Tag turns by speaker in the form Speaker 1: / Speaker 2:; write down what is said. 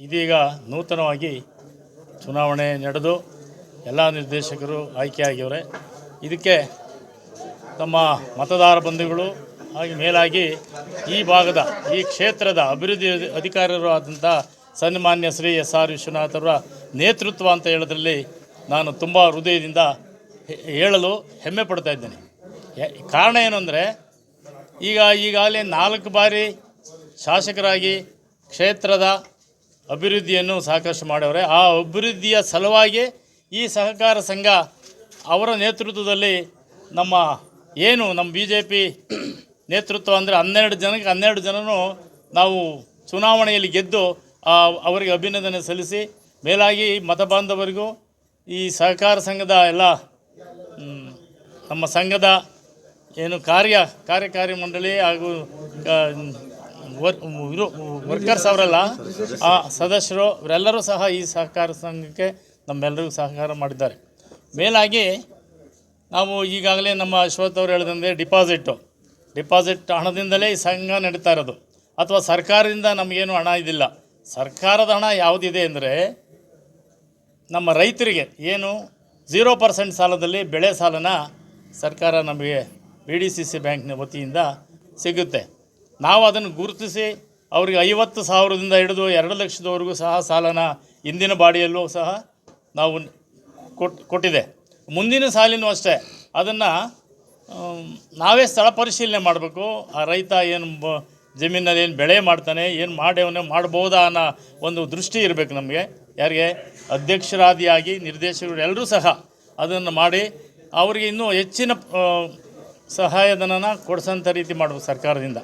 Speaker 1: ಇದೀಗ ನೂತನವಾಗಿ ಚುನಾವಣೆ ನಡೆದು ಎಲ್ಲ ನಿರ್ದೇಶಕರು ಆಯ್ಕೆಯಾಗಿದ್ದಾರೆ ಇದಕ್ಕೆ ತಮ್ಮ ಮತದಾರ ಬಂಧುಗಳು ಹಾಗೆ ಮೇಲಾಗಿ ಈ ಭಾಗದ, ಈ ಕ್ಷೇತ್ರದ ಅಭಿವೃದ್ಧಿ ಅಧಿ- ಅಧಿಕಾರಿಗಳು ಆದಂಥ ಸನ್ಮಾನ್ಯ ಶ್ರೀ ಎಸ್ ಆರ್ ವಿಶ್ವನಾಥರ ನೇತೃತ್ವ ಅಂತ ಹೇಳೋದ್ರಲ್ಲಿ ನಾನು ತುಂಬ ಹೃದಯದಿಂದ ಹೇಳಲು ಹೆಮ್ಮೆ ಪಡ್ತಾ ಇದ್ದೇನೆ. ಕಾರಣ ಏನು ಅಂದರೆ, ಈಗ ಈಗಾಗಲೇ ನಾಲ್ಕು ಬಾರಿ ಶಾಸಕರಾಗಿ ಕ್ಷೇತ್ರದ ಅಭಿವೃದ್ಧಿಯನ್ನು ಸಾಕಷ್ಟು ಮಾಡವ್ರೆ ಆ ಅಭಿವೃದ್ಧಿಯ ಸಲುವಾಗಿ ಈ ಸಹಕಾರ ಸಂಘ ಅವರ ನೇತೃತ್ವದಲ್ಲಿ ನಮ್ಮ ಏನು ನಮ್ಮ ಬಿ ಜೆ ಪಿ ನೇತೃತ್ವ ಅಂದರೆ ಹನ್ನೆರಡು ಜನಕ್ಕೆ ಹನ್ನೆರಡು ಜನನು ನಾವು ಚುನಾವಣೆಯಲ್ಲಿ ಗೆದ್ದು ಅವರಿಗೆ ಅಭಿನಂದನೆ ಸಲ್ಲಿಸಿ ಮೇಲಾಗಿ ಮತ ಬಾಂಧವರಿಗೂ ಈ ಸಹಕಾರ ಸಂಘದ ಎಲ್ಲ ನಮ್ಮ ಸಂಘದ ಏನು ಕಾರ್ಯ, ಕಾರ್ಯಕಾರಿ ಮಂಡಳಿ ಹಾಗೂ ವರ್ ವರ್ಕರ್ಸ್ ಅವರೆಲ್ಲ, ಆ ಸದಸ್ಯರು, ಇವರೆಲ್ಲರೂ ಸಹ ಈ ಸಹಕಾರ ಸಂಘಕ್ಕೆ ನಮ್ಮೆಲ್ಲರಿಗೂ ಸಹಕಾರ ಮಾಡಿದ್ದಾರೆ. ಮೇಲಾಗಿ ನಾವು ಈಗಾಗಲೇ ನಮ್ಮ ಅಶ್ವಥ್ ಅವರು ಹೇಳಿದಂತೆ ಡಿಪಾಸಿಟ್ಟು. ಡಿಪಾಸಿಟ್ ಹಣದಿಂದಲೇ ಈ ಸಂಘ ನಡೀತಾ ಇರೋದು. ಅಥವಾ ಸರ್ಕಾರದಿಂದ ನಮಗೇನು ಹಣ ಇದಿಲ್ಲ. ಸರ್ಕಾರದ ಹಣ ಯಾವುದಿದೆ ಅಂದರೆ ನಮ್ಮ ರೈತರಿಗೆ ಏನು ಝೀರೋ ಪರ್ಸೆಂಟ್ ಸಾಲದಲ್ಲಿ ಬೆಳೆ ಸಾಲನ ಸರ್ಕಾರ ನಮಗೆ ಬಿ ಡಿ ಸಿ ಸಿ ಬ್ಯಾಂಕ್ನ ವತಿಯಿಂದ ಸಿಗುತ್ತೆ. ನಾವು ಅದನ್ನು ಗುರುತಿಸಿ ಅವರಿಗೆ ಐವತ್ತು ಸಾವಿರದಿಂದ ಹಿಡಿದು ಎರಡು ಲಕ್ಷದವರೆಗೂ ಸಹ ಸಾಲನ ಇಂದಿನ ಬಾಡಿಯಲ್ಲೂ ಸಹ ನಾವು ಕೊಟ್, ಕೊಟ್ಟಿದೆ. ಮುಂದಿನ ಸಾಲಿನೂ ಅಷ್ಟೇ. ಅದನ್ನು ನಾವೇ ಸ್ಥಳ ಪರಿಶೀಲನೆ ಮಾಡಬೇಕು. ಆ ರೈತ ಏನು ಬ, ಜಮೀನಲ್ಲಿ ಏನು ಬೆಳೆ ಮಾಡ್ತಾನೆ, ಏನು ಮಾಡ್ಯವನೇ ಮಾಡ್ಬೋದಾ ಅನ್ನೋ ಒಂದು ದೃಷ್ಟಿ ಇರಬೇಕು ನಮಗೆ. ಯಾರಿಗೆ? ಅಧ್ಯಕ್ಷರಾದಿಯಾಗಿ ನಿರ್ದೇಶಕರು ಎಲ್ಲರೂ ಸಹ ಅದನ್ನು ಮಾಡಿ ಅವರಿಗೆ ಇನ್ನೂ ಹೆಚ್ಚಿನ ಸಹಾಯಧನನ ಕೊಡಿಸೋಂಥ ರೀತಿ ಮಾಡಬೇಕು ಸರ್ಕಾರದಿಂದ.